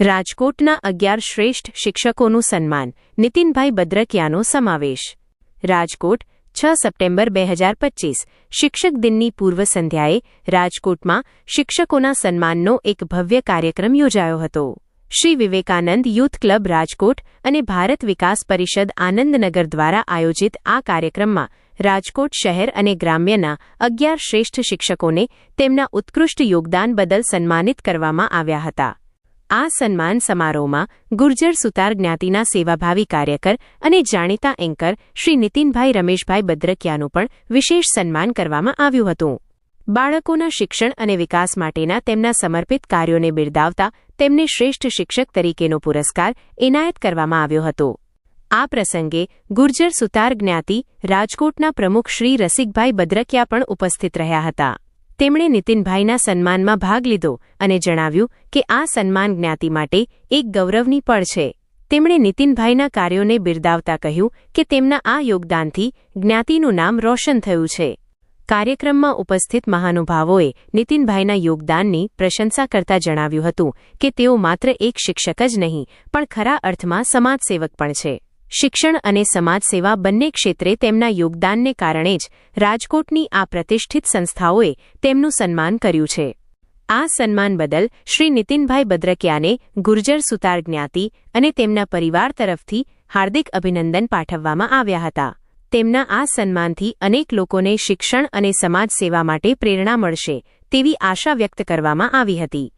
રાજકોટના અગિયાર શ્રેષ્ઠ શિક્ષકોનું સન્માન, નીતિનભાઈ બદ્રકિયાનો સમાવેશ. રાજકોટ, છ સપ્ટેમ્બર બે હજાર પચીસ, શિક્ષક દિનની પૂર્વ સંધ્યાએ રાજકોટમાં શિક્ષકોના સન્માનનો એક ભવ્ય કાર્યક્રમ યોજાયો હતો. શ્રી વિવેકાનંદ યુથ ક્લબ રાજકોટ અને ભારત વિકાસ પરિષદ આનંદનગર દ્વારા આયોજિત આ કાર્યક્રમમાં રાજકોટ શહેર અને ગ્રામ્યના અગિયાર શ્રેષ્ઠ શિક્ષકોને તેમના ઉત્કૃષ્ટ યોગદાન બદલ સન્માનિત કરવામાં આવ્યા હતા. આ સન્માન સમારોહમાં ગુર્જર સુતાર જ્ઞાતિના સેવાભાવી કાર્યકર અને જાણીતા એન્કર શ્રી નીતિનભાઈ રમેશભાઈ બદ્રકિયાનું પણ વિશેષ સન્માન કરવામાં આવ્યું હતું. બાળકોના શિક્ષણ અને વિકાસ માટેના તેમના સમર્પિત કાર્યોને બિરદાવતા તેમને શ્રેષ્ઠ શિક્ષક તરીકેનો પુરસ્કાર એનાયત કરવામાં આવ્યો હતો. આ પ્રસંગે ગુર્જર સુતાર જ્ઞાતિ રાજકોટના પ્રમુખ શ્રી રસિકભાઈ બદ્રકિયા પણ ઉપસ્થિત રહ્યા હતા. તેમણે નીતિનભાઈના સન્માનમાં ભાગ લીધો અને જણાવ્યું કે આ સન્માન જ્ઞાતિ માટે એક ગૌરવની પળ છે. તેમણે નીતિનભાઈના કાર્યોને બિરદાવતા કહ્યું કે તેમના આ યોગદાનથી જ્ઞાતિનું નામ રોશન થયું છે. કાર્યક્રમમાં ઉપસ્થિત મહાનુભાવોએ નીતિનભાઈના યોગદાનની પ્રશંસા કરતા જણાવ્યું હતું કે તેઓ માત્ર એક શિક્ષક જ નહીં, પણ ખરા અર્થમાં સમાજસેવક પણ છે. શિક્ષણ અને સમાજસેવા બંને ક્ષેત્રે તેમના યોગદાનને કારણે જ રાજકોટની આ પ્રતિષ્ઠિત સંસ્થાઓએ તેમનું સન્માન કર્યું છે. આ સન્માન બદલ શ્રી નીતિનભાઈ બદ્રકિયાને ગુર્જર સુતાર જ્ઞાતિ અને તેમના પરિવાર તરફથી હાર્દિક અભિનંદન પાઠવવામાં આવ્યા હતા. તેમના આ સન્માનથી અનેક લોકોને શિક્ષણ અને સમાજસેવા માટે પ્રેરણા મળશે તેવી આશા વ્યક્ત કરવામાં આવી હતી.